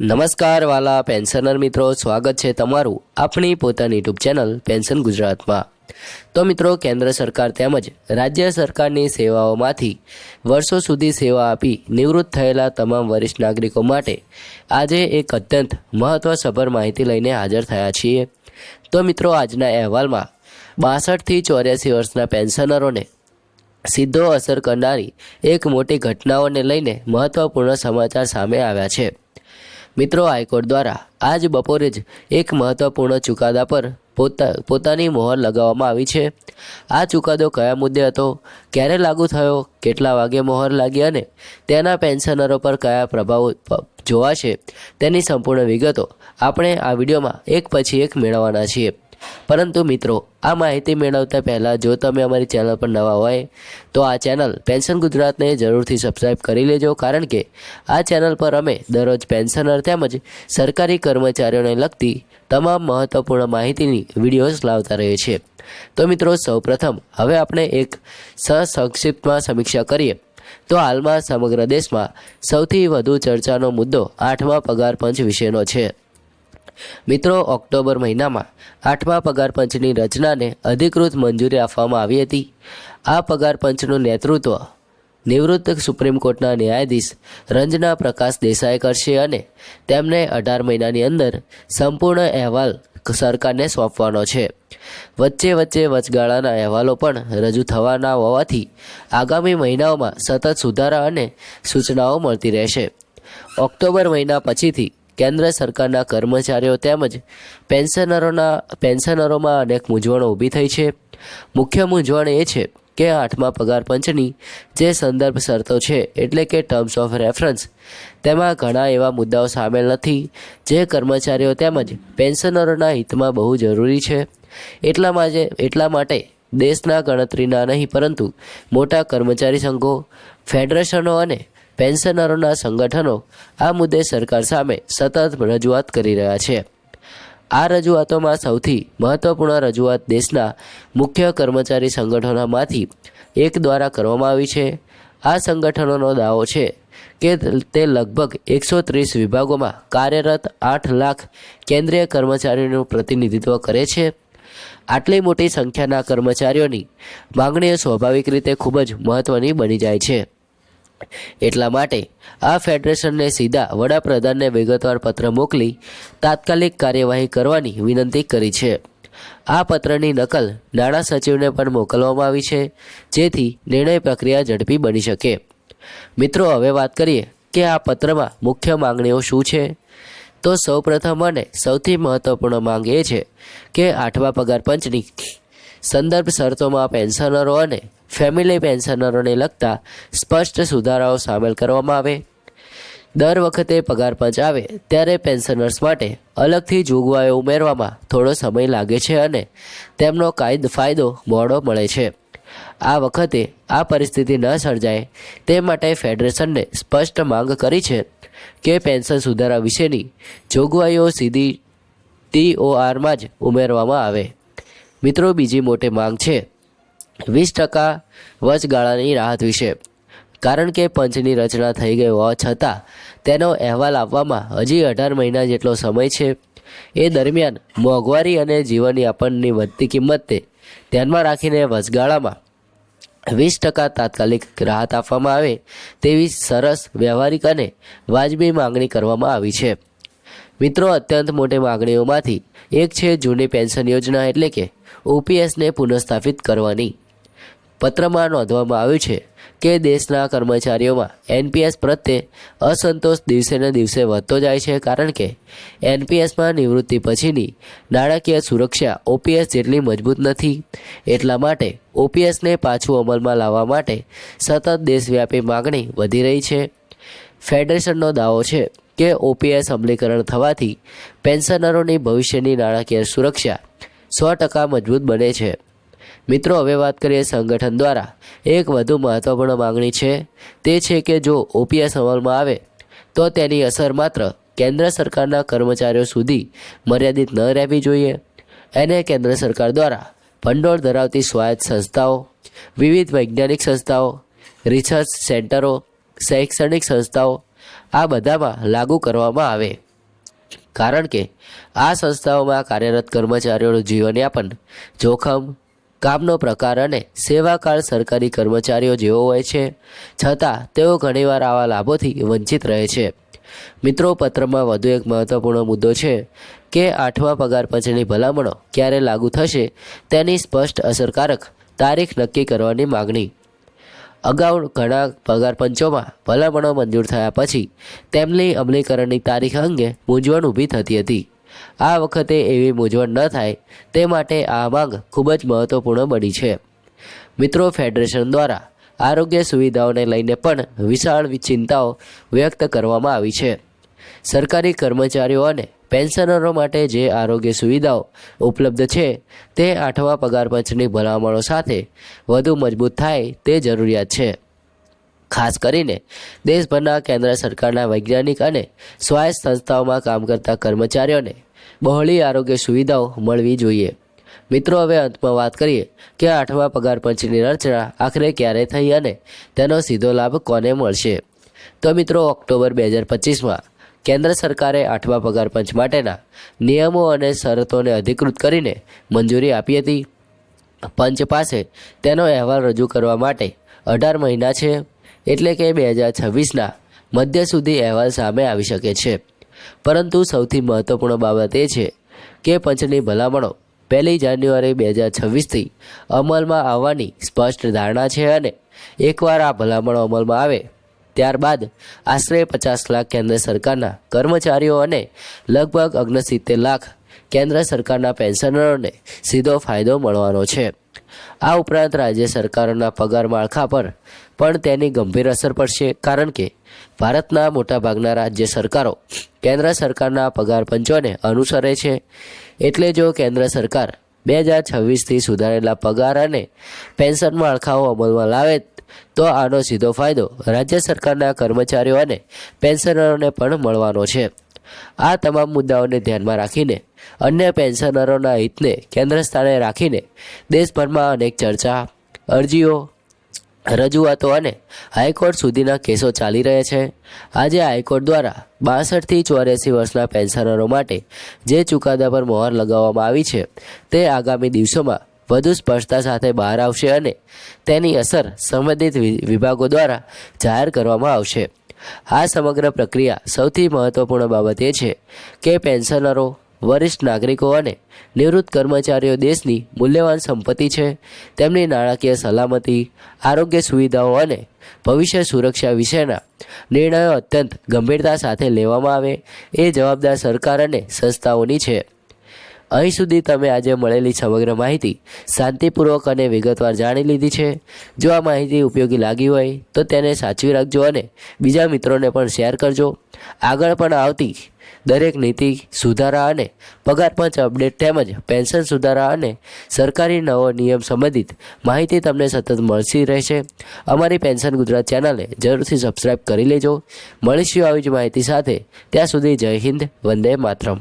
નમસ્કાર વાલા પેન્શનર મિત્રો, સ્વાગત છે તમારું આપણી પોતાની યુટ્યુબ ચેનલ પેન્શન ગુજરાતમાં. તો મિત્રો, કેન્દ્ર સરકાર તેમજ રાજ્ય સરકારની સેવાઓમાંથી વર્ષો સુધી સેવા આપી નિવૃત્ત થયેલા તમામ વરિષ્ઠ નાગરિકો માટે આજે એક અત્યંત મહત્ત્વસભર માહિતી લઈને હાજર થયા છીએ. તો મિત્રો, આજના અહેવાલમાં બાસઠથી ચોર્યાસી વર્ષના પેન્શનરોને સીધો અસર કરનારી એક મોટી ઘટનાઓને લઈને મહત્ત્વપૂર્ણ સમાચાર સામે આવ્યા છે. મિત્રો, હાઈકોર્ટ દ્વારા આજ બપોરે જ એક મહત્વપૂર્ણ ચુકાદા પર પોતા, પોતાની મોહર લગાવવામાં આવી છે. આ ચુકાદો કયા મુદ્દે હતો, ક્યારે લાગુ થયો, કેટલા વાગે મોહર લાગી અને તેના પેન્શનરો પર કયા પ્રભાવો જોવાશે તેની સંપૂર્ણ વિગતો આપણે આ વિડીયોમાં એક પછી એક મેળવવાના છીએ. પરંતુ મિત્રો, આ માહિતી મેળવતા પહેલાં જો તમે અમારી ચેનલ પર નવા હોય, તો આ ચેનલ પેન્શન ગુજરાતને જરૂરથી સબસ્ક્રાઈબ કરી લેજો, કારણ કે આ ચેનલ પર અમે દરરોજ પેન્શનર તેમજ સરકારી કર્મચારીઓને લગતી તમામ મહત્વપૂર્ણ માહિતીની વિડીયોઝ લાવતા રહીએ છીએ. તો મિત્રો, સૌપ્રથમ હવે આપણે એક સંક્ષિપ્તમાં સમીક્ષા કરીએ. તો હાલમાં સમગ્ર દેશમાં સૌથી વધુ ચર્ચાનો મુદ્દો આઠમા પગાર પંચ વિશેનો છે. મિત્રો, ઓક્ટોબર મહિનામાં આઠમા પગાર પંચની રચનાને અધિકૃત મંજૂરી આપવામાં આવી હતી. આ પગાર પંચનું નેતૃત્વ નિવૃત્ત સુપ્રીમ કોર્ટના ન્યાયાધીશ રંજના પ્રકાશ દેસાઈ કરશે અને તેમને અઢાર મહિનાની અંદર સંપૂર્ણ અહેવાલ સરકારને સોંપવાનો છે. વચ્ચે વચ્ચે વચગાળાના અહેવાલો પણ રજૂ થવાના હોવાથી આગામી મહિનાઓમાં સતત સુધારા અને સૂચનાઓ મળતી રહેશે. ઓક્ટોબર મહિના પછીથી કેન્દ્ર સરકારના કર્મચારીઓ તેમજ પેન્શનરોના, પેન્શનરોમાં અનેક મૂંઝવણો ઊભી થઈ છે. મુખ્ય મૂંઝવણ એ છે કે આઠમા પગાર પંચની જે સંદર્ભ શરતો છે, એટલે કે ટર્મ્સ ઓફ રેફરન્સ તેમાં ઘણા એવા મુદ્દાઓ સામેલ નથી, જે કર્મચારીઓ તેમજ પેન્શનરોના હિતમાં બહુ જરૂરી છે. એટલા માટે એટલા માટે દેશના ગણતરીના નહીં, પરંતુ મોટા કર્મચારી સંઘો, ફેડરેશનો અને પેન્શનરોના સંગઠનો આ મુદ્દે સરકાર સામે સતત રજૂઆત કરી રહ્યા છે. આ રજૂઆતોમાં સૌથી મહત્વપૂર્ણ રજૂઆત દેશના મુખ્ય કર્મચારી સંગઠનોમાંથી એક દ્વારા કરવામાં આવી છે. આ સંગઠનોનો દાવો છે કે તે લગભગ એકસો ત્રીસ વિભાગોમાં કાર્યરત આઠ લાખ કેન્દ્રીય કર્મચારીઓનું પ્રતિનિધિત્વ કરે છે. આટલી મોટી સંખ્યાના કર્મચારીઓની માંગણીઓ સ્વાભાવિક રીતે ખૂબ જ મહત્ત્વની બની જાય છે. એટલા માટે આ ફેડરેશનને સીધા વડાપ્રધાનને વિગતવાર પત્ર મોકલી તાત્કાલિક કાર્યવાહી કરવાની વિનંતી કરી છે. આ પત્રની નકલ નાણાં સચિવને પણ મોકલવામાં આવી છે, જેથી નિર્ણય પ્રક્રિયા ઝડપી બની શકે. મિત્રો, હવે વાત કરીએ કે આ પત્રમાં મુખ્ય માંગણીઓ શું છે? તો સૌપ્રથમ અને સૌથી મહત્વપૂર્ણ માંગ એ છે કે આઠમા પગાર પંચની સંદર્ભ શરતોમાં પેન્શનરો અને ફેમિલી પેન્શનરોને લગતા સ્પષ્ટ સુધારાઓ સામેલ કરવામાં આવે. દર વખતે પગાર પંચ આવે ત્યારે પેન્શનર્સ માટે અલગથી જોગવાઈઓ ઉમેરવામાં થોડો સમય લાગે છે અને તેમનો કાયદ ફાયદો મોડો મળે છે. આ વખતે આ પરિસ્થિતિ ન સર્જાય તે માટે ફેડરેશનને સ્પષ્ટ માંગ કરી છે કે પેન્શન સુધારા વિશેની જોગવાઈઓ સીધી ટીઓઆરમાં જ ઉમેરવામાં આવે. મિત્રો, બીજી મોટી માંગ છે વીસ ટકા વચગાળાની રાહત વિશે. કારણ કે પંચની રચના થઈ ગઈ હોવા છતાં તેનો અહેવાલ આપવામાં હજી અઢાર મહિના જેટલો સમય છે. એ દરમિયાન મોંઘવારી અને જીવનયાપનની વધતી કિંમતે ધ્યાનમાં રાખીને વચગાળામાં વીસ ટકા તાત્કાલિક રાહત આપવામાં આવે તેવી સરસ વ્યવહારિક અને વાજબી માંગણી કરવામાં આવી છે. મિત્રો, અત્યંત મોટી માંગણીઓમાંથી એક છે જૂની પેન્શન યોજના એટલે કે ઓપીએસને પુનઃસ્થાપિત કરવાની. પત્રમાં નોંધવામાં આવ્યું છે કે દેશના કર્મચારીઓમાં એનપીએસ પ્રત્યે અસંતોષ દિવસે ને દિવસે વધતો જાય છે કારણ કે એનપીએસમાં નિવૃત્તિ પછીની નાણાકીય સુરક્ષા ઓપીએસ જેટલી મજબૂત નથી. એટલા માટે ઓપીએસને પાછું અમલમાં લાવવા માટે સતત દેશવ્યાપી માગણી વધી રહી છે. ફેડરેશનનો દાવો છે કે ઓપીએસ અમલીકરણ થવાથી પેન્શનરોની ભવિષ્યની નાણાકીય સુરક્ષા સો ટકા મજબૂત બને છે. મિત્રો, હવે વાત કરીએ સંગઠન દ્વારા. એક વધુ મહત્વપૂર્ણ માંગણી છે તે છે કે જો ઓપીએસ અમલમાં આવે, તો તેની અસર માત્ર કેન્દ્ર સરકારના કર્મચારીઓ સુધી મર્યાદિત ન રહેવી જોઈએ. એને કેન્દ્ર સરકાર દ્વારા ભંડોળ ધરાવતી સ્વાયત્ત સંસ્થાઓ, વિવિધ વૈજ્ઞાનિક સંસ્થાઓ, રિસર્ચ સેન્ટરો, શૈક્ષણિક સંસ્થાઓ, આ બધામાં લાગુ કરવામાં આવે. કારણ કે આ સંસ્થાઓમાં કાર્યરત કર્મચારીઓનું જીવનયાપન જોખમ કામનો પ્રકાર અને સેવાકાળ સરકારી કર્મચારીઓ જેવો હોય છે. છતાં, તેઓ ઘણીવાર આવા લાભોથી વંચિત રહે છે. મિત્રો, પત્રમાં વધુ એક મહત્વપૂર્ણ મુદ્દો છે કે આઠમા પગાર પંચની ભલામણો ક્યારે લાગુ થશે તેની સ્પષ્ટ અસરકારક તારીખ નક્કી કરવાની માગણી. અગાઉ ઘણા પગાર પંચોમાં ભલામણો મંજૂર થયા પછી તેમની અમલીકરણની તારીખ અંગે મૂંઝવણ ઊભી થતી હતી. આ વખતે એવી મૂંઝવણ ન થાય તે માટે આ માંગ ખૂબ જ મહત્વપૂર્ણ બની છે. મિત્રો, ફેડરેશન દ્વારા આરોગ્ય સુવિધાઓને લઈને પણ વિશાળ ચિંતાઓ વ્યક્ત કરવામાં આવી છે. સરકારી કર્મચારીઓ અને પેન્શનરો માટે જે આરોગ્ય સુવિધાઓ ઉપલબ્ધ છે તે આઠમા પગાર પંચની ભલામણો સાથે વધુ મજબૂત થાય તે જરૂરિયાત છે. ખાસ કરીને દેશભરના કેન્દ્ર સરકારના વૈજ્ઞાનિક અને સ્વાયત્ત સંસ્થાઓમાં કામ કરતા કર્મચારીઓને બહોળી આરોગ્ય સુવિધાઓ મળવી જોઈએ. મિત્રો, હવે અંતમાં વાત કરીએ કે આઠમા પગાર પંચની રચના આખરે ક્યારે થઈ અને તેનો સીધો લાભ કોને મળશે? તો મિત્રો, ઓક્ટોબર બે હજાર પચીસમાં કેન્દ્ર સરકારે આઠમા પગાર પંચ માટેના નિયમો અને શરતોને અધિકૃત કરીને મંજૂરી આપી હતી. પંચ પાસે તેનો અહેવાલ રજૂ કરવા માટે અઢાર મહિના છે, એટલે કે બે હજાર છવ્વીસના મધ્ય સુધી અહેવાલ સામે આવી શકે છે. પરંતુ સૌથી મહત્વપૂર્ણ બાબત એ છે કે પંચની ભલામણો પહેલી જાન્યુઆરી બે હજાર છવ્વીસથી અમલમાં આવવાની સ્પષ્ટ ધારણા છે અને એકવાર આ ભલામણો અમલમાં આવે, ત્યારબાદ આશરે પચાસ લાખ કેન્દ્ર સરકારના કર્મચારીઓ અને લગભગ અગ્નસિત્તેર લાખ કેન્દ્ર સરકારના પેન્શનરોને સીધો ફાયદો મળવાનો છે. આ ઉપરાંત રાજ્ય સરકારોના પગાર માળખા પર પણ તેની ગંભીર અસર પડશે, કારણ કે ભારતના મોટાભાગના રાજ્ય સરકારો કેન્દ્ર સરકારના પગાર પંચોને અનુસરે છે. એટલે જો કેન્દ્ર સરકાર બે હજાર છવ્વીસથી સુધારેલા પગાર અને પેન્શન માળખાઓ અમલમાં લાવે તો આનો સીધો ફાયદો રાજ્ય સરકારના કર્મચારીઓ અને પેન્શનરોને પણ મળવાનો છે. આ તમામ મુદ્દાઓને ધ્યાનમાં રાખીને અન્ય પેન્શનરોના હિતને કેન્દ્ર સ્થાને રાખીને દેશભરમાં અનેક ચર્ચા, અરજીઓ, રજૂઆતો અને હાઈકોર્ટ સુધીના કેસો ચાલી રહ્યા છે. આજે હાઈકોર્ટ દ્વારા બાસઠથી ચોર્યાસી વર્ષના પેન્શનરો માટે જે ચુકાદા પર મોહર લગાવવામાં આવી છે, તે આગામી દિવસોમાં વધુ સ્પષ્ટતા સાથે બહાર આવશે અને તેની અસર સંબંધિત વિભાગો દ્વારા જાહેર કરવામાં આવશે. આ સમગ્ર પ્રક્રિયા સૌથી મહત્વપૂર્ણ બાબત એ છે કે પેન્શનરો વરિષ્ઠ નાગરિકો અને નિવૃત્ત કર્મચારીઓ દેશની મૂલ્યવાન સંપત્તિ છે. તેમની નાણાકીય સલામતી, આરોગ્ય સુવિધાઓ અને ભવિષ્ય સુરક્ષા વિશેના નિર્ણયો અત્યંત ગંભીરતા સાથે લેવામાં આવે. એ જવાબદાર સરકાર અને સંસ્થાઓની છે. અહીં સુધી તમે આજે મળેલી સમગ્ર માહિતી શાંતિપૂર્વક અને વિગતવાર જાણી લીધી છે. જો આ માહિતી ઉપયોગી લાગી હોય, તો તેને સાચવી રાખજો અને બીજા મિત્રોને પણ શેર કરજો. આગળ પણ આવતી દરેક નીતિ સુધારા અને પગાર પંચ અપડેટ તેમજ પેન્શન સુધારા અને સરકારી નવો નિયમ સંબંધિત માહિતી તમને સતત મળતી રહેશે. અમારી પેન્શન ગુજરાત ચેનલને જરૂરથી સબસ્ક્રાઇબ કરી લેજો. મળીશું આવી જ માહિતી સાથે. ત્યાં સુધી જય હિન્દ, વંદે માતરમ.